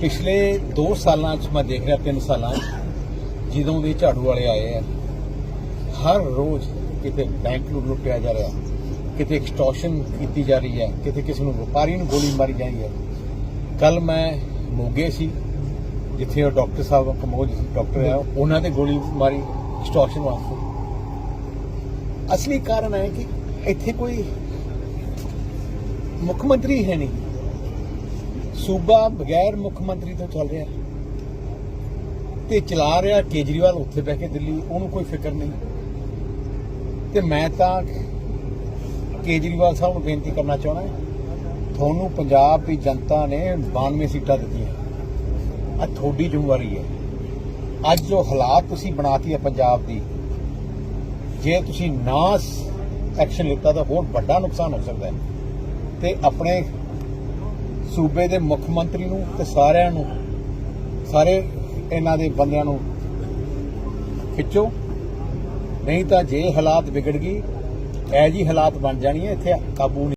ਪਿਛਲੇ 2 ਸਾਲਾਂ 'ਚ ਮੈਂ ਦੇਖ ਰਿਹਾ 3 ਸਾਲਾਂ 'ਚ, ਜਦੋਂ ਦੇ ਝਾੜੂ ਵਾਲੇ ਆਏ ਆ, ਹਰ ਰੋਜ਼ ਕਿਤੇ ਬੈਂਕ ਨੂੰ ਲੁੱਟਿਆ ਜਾ ਰਿਹਾ, ਕਿਤੇ ਐਕਸਟੋਰਸ਼ਨ ਕੀਤੀ ਜਾ ਰਹੀ ਹੈ, ਕਿਤੇ ਕਿਸੇ ਨੂੰ ਵਪਾਰੀ ਨੂੰ ਗੋਲੀ ਮਾਰੀ ਜਾਂਦੀ ਹੈ। ਕੱਲ ਮੈਂ ਮੋਗੇ ਸੀ, ਜਿੱਥੇ ਉਹ ਡਾਕਟਰ ਸਾਹਿਬ ਕਮੋਜ ਡਾਕਟਰ ਆ, ਉਹਨਾਂ ਤੇ ਗੋਲੀ ਮਾਰੀ ਐਕਸਟੋਰਸ਼ਨ ਵਾਸਤੇ। ਅਸਲੀ ਕਾਰਨ ਹੈ ਕਿ ਇੱਥੇ ਕੋਈ ਮੁੱਖ ਮੰਤਰੀ ਹੈ ਨਹੀਂ। ਸੂਬਾ ਬਗੈਰ ਮੁੱਖ ਮੰਤਰੀ ਤੋਂ ਚੱਲ ਰਿਹਾ ਤੇ ਚਲਾ ਰਿਹਾ ਕੇਜਰੀਵਾਲ ਉੱਥੇ ਬਹਿ ਕੇ ਦਿੱਲੀ, ਉਹਨੂੰ ਕੋਈ ਫਿਕਰ ਨਹੀਂ। ਤੇ ਮੈਂ ਤਾਂ ਕੇਜਰੀਵਾਲ ਸਾਹਿਬ ਨੂੰ ਬੇਨਤੀ ਕਰਨਾ ਚਾਹੁੰਦਾ ਤੁਹਾਨੂੰ ਪੰਜਾਬ ਦੀ ਜਨਤਾ ਨੇ 92 ਸੀਟਾਂ ਦਿੱਤੀਆਂ। ਆ ਤੁਹਾਡੀ ਜ਼ਿੰਮੇਵਾਰੀ ਹੈ। ਅੱਜ ਜੋ ਹਾਲਾਤ ਤੁਸੀਂ ਬਣਾਤੀ ਹੈ ਪੰਜਾਬ ਦੀ, ਜੇ ਤੁਸੀਂ ਨਾ ਐਕਸ਼ਨ ਲਿੱਤਾ ਤਾਂ ਹੋਰ ਵੱਡਾ ਨੁਕਸਾਨ ਹੋ ਸਕਦਾ ਹੈ। ਤੇ ਆਪਣੇ ਸੂਬੇ ਦੇ ਮੁੱਖ ਮੰਤਰੀ ਨੂੰ ਤੇ ਸਾਰਿਆਂ ਨੂੰ, ਸਾਰੇ ਇਹਨਾਂ ਦੇ ਬੰਦਿਆਂ ਨੂੰ ਖਿੱਚੋ। ਨਹੀਂ ਤਾਂ ਜੇ ਹਾਲਾਤ ਵਿਗੜ ਗਈ ਐ ਜੀ ਹਾਲਾਤ ਬਣ ਜਾਣੀ ਹੈ ਇੱਥੇ ਕਾਬੂ ਨਹੀਂ